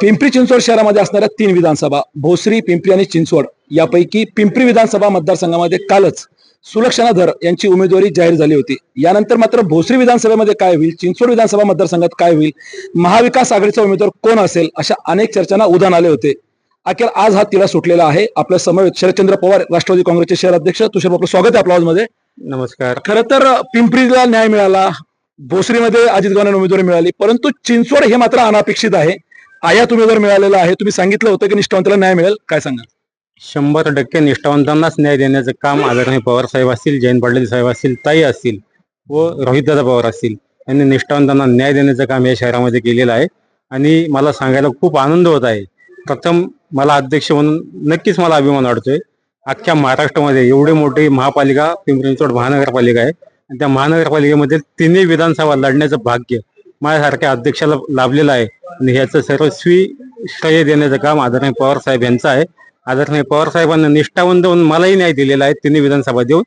पिंपरी चिंचवड शहरामध्ये असणाऱ्या तीन विधानसभा भोसरी पिंपरी आणि चिंचवड यापैकी पिंपरी विधानसभा मतदारसंघामध्ये कालच सुलक्षणा धर यांची उमेदवारी जाहीर झाली होती. यानंतर मात्र भोसरी विधानसभेमध्ये काय होईल चिंचवड विधानसभा मतदारसंघात काय होईल महाविकास आघाडीचा उमेदवार कोण असेल अशा अनेक चर्चांना उधाण आले होते. अखेर आज हा तिढा सुटलेला आहे. आपल्या समवेत शरदचंद्र पवार राष्ट्रवादी काँग्रेसचे शहर अध्यक्ष तुषार आपलं स्वागत आहे आपल्या मध्ये नमस्कार. खरं तर पिंपरीला न्याय मिळाला भोसरीमध्ये अजित गव्हाणे उमेदवारी मिळाली परंतु चिंचवड हे मात्र अनापेक्षित आहे. आयात उमेदवार मिळालेला आहे तुम्ही सांगितलं होतं की निष्ठावंताला न्याय मिळेल काय सांगा शंभर टक्के निष्ठावंतांनाच न्याय देण्याचं काम आदरणीय पवार साहेब असतील जयंत पाटील साहेब असतील ताई असतील व रोहितदादा पवार असतील यांनी निष्ठावंतांना न्याय देण्याचं काम या शहरामध्ये केलेलं आहे. आणि मला सांगायला खूप आनंद होत आहे. प्रथम मला अध्यक्ष म्हणून नक्कीच मला अभिमान वाटतोय. अख्ख्या महाराष्ट्रामध्ये एवढी मोठी महापालिका पिंपरी चिंचवड महानगरपालिका आहे. आणि त्या महानगरपालिकेमध्ये तिन्ही विधानसभा लढण्याचं भाग्य माझ्यासारख्या अध्यक्षाला लाभलेलं आहे. आणि ह्याचं सर्वस्वी श्रेय देण्याचं काम आदरणीय पवार साहेब यांचं आहे. आदरणीय पवार साहेबांना निष्ठावंत म्हणून मलाही न्याय दिलेला आहे. तिन्ही विधानसभा देऊन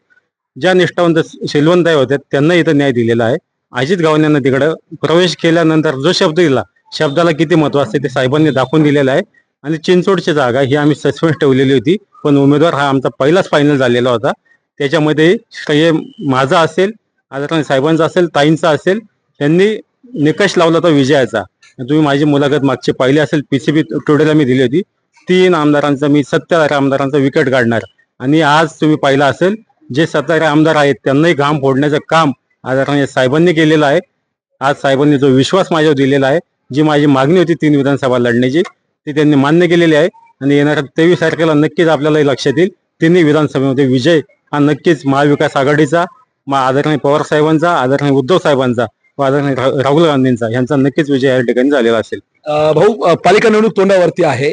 ज्या निष्ठावंत शिलवंत होत्या त्यांना इथं न्याय दिलेला आहे. अजित गावण्यांना तिकडं प्रवेश केल्यानंतर जो शब्द दिला शब्दाला किती महत्त्व असते ते साहेबांनी दाखवून दिलेलं आहे. आणि चिंचोडची जागा ही आम्ही सस्पेन्स ठेवलेली होती पण उमेदवार हा आमचा पहिलाच फायनल झालेला होता. त्याच्यामध्ये श्रेय माझा असेल आदरणीय साहेबांचा असेल ताईंचा असेल त्यांनी निकष लावला होता विजयाचा. तुम्ही माझी मुलाखत मागची पाहिली असेल पीसीबी टुडेला मी दिली होती. तीन आमदारांचा मी सत्तर आमदारांचा विकेट काढणार. आणि आज तुम्ही पाहिलं असेल जे सत्ताधारी आमदार आहेत त्यांनाही घाम फोडण्याचं काम आदरणीय साहेबांनी केलेलं आहे. आज साहेबांनी जो विश्वास माझ्यावर दिलेला आहे जी माझी मागणी होती तीन विधानसभा लढण्याची ती त्यांनी मान्य केलेली आहे. आणि येणाऱ्या तेवीस तारखेला नक्कीच आपल्याला लक्ष लक्षात येईल तिन्ही विधानसभेमध्ये विजय हा नक्कीच महाविकास आघाडीचा मा आदरणीय पवार साहेबांचा आदरणीय उद्धव साहेबांचा. व आदरणीय रा- राहुल गांधींचा यांचा नक्कीच विजय या ठिकाणी झालेला असेल. भाऊ पालिका निवडणूक तोंडावरती आहे.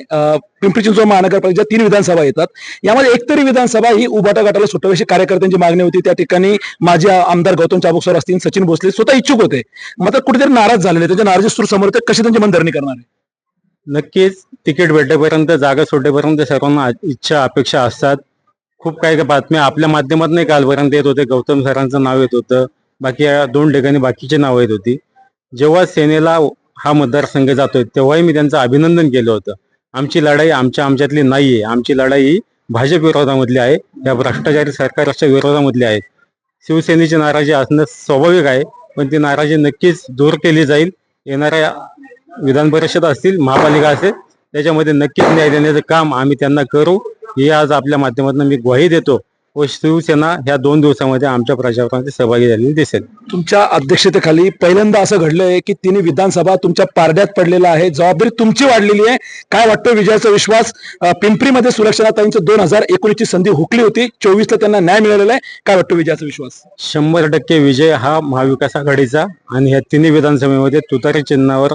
पिंपरी चिंचवड महानगरपालिकेच्या तीन विधानसभा येतात. यामध्ये एकतरी विधानसभा ही उबाटा गटाला सुटावीशी कार्यकर्त्यांची मागणी होती. त्या ठिकाणी माजी आमदार गौतम चाबुकसर असतील सचिन भोसले स्वतः इच्छुक होते. मात्र कुठेतरी नाराज झालेले त्यांच्या नाराजी सूर समोर ते कशी त्यांची मनधरणी करणार आहे? नक्कीच तिकीट भेटेपर्यंत जागा सुटेपर्यंत सर्वांना इच्छा अपेक्षा असतात. खूप काही काही बातम्या आपल्या माध्यमातून कालपर्यंत येत होते. गौतम सरांचं नाव येत होतं. बाकी या दोन ठिकाणी बाकीचे नावं येत होती. जेव्हा सेनेला हा मतदारसंघ जातोय तेव्हाही मी त्यांचं अभिनंदन केलं होतं. आमची लढाई आमच्या आमच्यातली नाहीये. आमची लढाई ही भाजप विरोधामधली आहे. या भ्रष्टाचारी सरकारच्या विरोधामधली आहे. शिवसेनेची नाराजी असणं स्वाभाविक आहे पण ती नाराजी नक्कीच दूर केली जाईल. येणाऱ्या विधान परिषद असतील महापालिका असेल त्याच्यामध्ये नक्कीच न्याय देण्याचं काम आम्ही त्यांना करू. ही आज आपल्या माध्यमातून मी ग्वाही देतो. व शिवसेना ह्या दोन दिवसामध्ये आमच्या प्रचारामध्ये सहभागी झालेली दिसेल. तुमच्या अध्यक्षतेखाली पहिल्यांदा असं घडलंय की तिन्ही विधानसभा तुमच्या पारड्यात पडलेला आहे. जबाबदारी तुमची वाढलेली आहे. काय वाटतं विजयाचा विश्वास? पिंपरीमध्ये सुरक्षणाताईंचं दोन हजार एकोणीसची संधी हुकली होती. चोवीसला त्यांना न्याय मिळालेला आहे. काय वाटतं विजयाचा विश्वास? शंभर टक्के विजय हा महाविकास आघाडीचा आणि ह्या तिन्ही विधानसभेमध्ये तुतारी चिन्हावर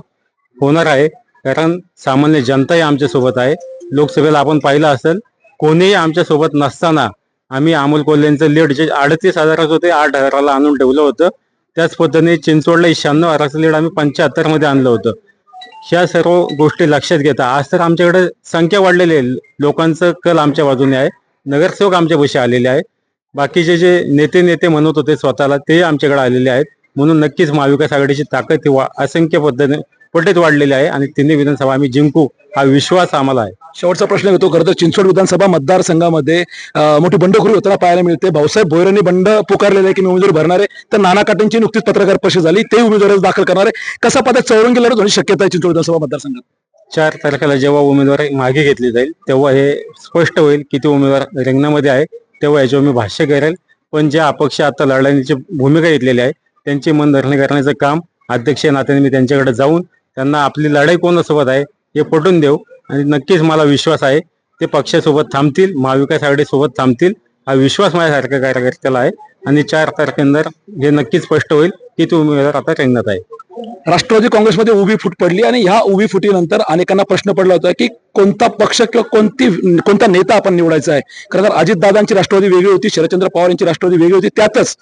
होणार आहे. कारण सामान्य जनताही आमच्यासोबत आहे. लोकसभेला आपण पाहिलं असेल कोणीही आमच्यासोबत नसताना आम्ही अमोल कोल्हेंचं लीड जे अडतीस हजाराचं होते आठ हजाराला आणून ठेवलं होतं. त्याच पद्धतीने चिंचवडला शहाण्णव हजाराचं लीड आम्ही पंच्याहत्तरमध्ये आणलं होतं. ह्या सर्व गोष्टी लक्षात घेता. आज तर आमच्याकडे संख्या वाढलेली आहे. लोकांचं कल आमच्या बाजूने आहे. नगरसेवक आमच्या पैसे आलेले आहे बाकीचे जे नेते नेते म्हणत होते स्वतःला ते आमच्याकडे आलेले आहेत. म्हणून नक्कीच महाविकास आघाडीची ताकद ही असंख्य पद्धतीने पटीत वाढलेली आहे आणि तिन्ही विधानसभा आम्ही जिंकू हा विश्वास आम्हाला आहे. शेवटचा प्रश्न घेतो. खरं तर चिंचवड विधानसभा मतदारसंघामध्ये मोठी बंडखोरी होताना पाहायला मिळते. भाऊसाहेब भोयरांनी बंड पुकारलेलं आहे की मी उमेदवार भरणार आहे. तर नाना काटेंची नुकतीच पत्रकार परिषद झाली. ते उमेदवार दाखल करणार आहे. कसा पदात चौरंगी लढत होण्याची शक्यता आहे चिंचवड विधानसभा मतदारसंघात? चार तारखेला जेव्हा उमेदवारी मागे घेतली जाईल तेव्हा हे स्पष्ट होईल किती उमेदवार रिंगणामध्ये आहे. तेव्हा याच्यावर मी भाष्य करेल. पण ज्या अपक्ष आता लढण्याची भूमिका घेतलेली आहे त्यांची मनधरणी करण्याचं काम अध्यक्ष नात्याने मी त्यांच्याकडे जाऊन त्यांना आपली लढाई कोणासोबत आहे हे पटवून देऊ. आणि नक्कीच मला विश्वास आहे ते पक्षासोबत थांबतील महाविकास आघाडीसोबत थांबतील. हा विश्वास माझ्यासारख्या कार्यकर्त्याला आहे. आणि चार तारखेनंतर हे नक्कीच स्पष्ट होईल की तो उमेदवार आता रिंगणात आहे. राष्ट्रवादी काँग्रेसमध्ये उभी फूट पडली आणि ह्या उभी फुटीनंतर अनेकांना प्रश्न पडला होता की कोणता पक्ष किंवा कोणती कोणता नेता आपण निवडायचा आहे? खरं तर अजितदादांची राष्ट्रवादी वेगळी होती शरदचंद्र पवार यांची राष्ट्रवादी वेगळी होती. त्यातच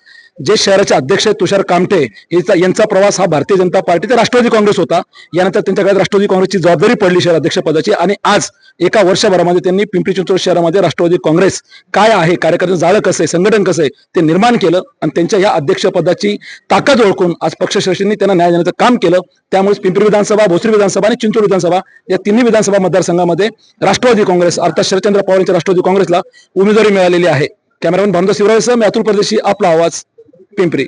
जे शहराचे अध्यक्ष आहेत तुषार कामठे याचा यांचा प्रवास हा भारतीय जनता पार्टी ते राष्ट्रवादी काँग्रेस होता. यानंतर त्यांच्याकडे राष्ट्रवादी काँग्रेसची जबाबदारी पडली शहर अध्यक्षपदाची आणि आज एका वर्षभरामध्ये त्यांनी पिंपरी चिंचवड शहरामध्ये राष्ट्रवादी काँग्रेस काय आहे कार्यकर्त्यांचं जाळं कसं आहे संघटन कसं आहे ते निर्माण केलं आणि त्यांच्या या अध्यक्षपदाची ताकद ओळखून आज पक्षश्रेष्ठींनी त्यांना न्याय देण्याचं काम केलं. त्यामुळे पिंपरी विधानसभा भोसरी विधानसभा आणि चिंचवड विधानसभा या तिन्ही विधानसभा मतदारसंघात मतदारसंघामध्ये राष्ट्रवादी काँग्रेस अर्थात शरदचंद्र पवार यांच्या राष्ट्रवादी काँग्रेसला उमेदवारी मिळालेली आहे. कॅमेरामॅन भानुदास शिवरायसह मी अतुल परदेशी आपला आवाज पिंपरी.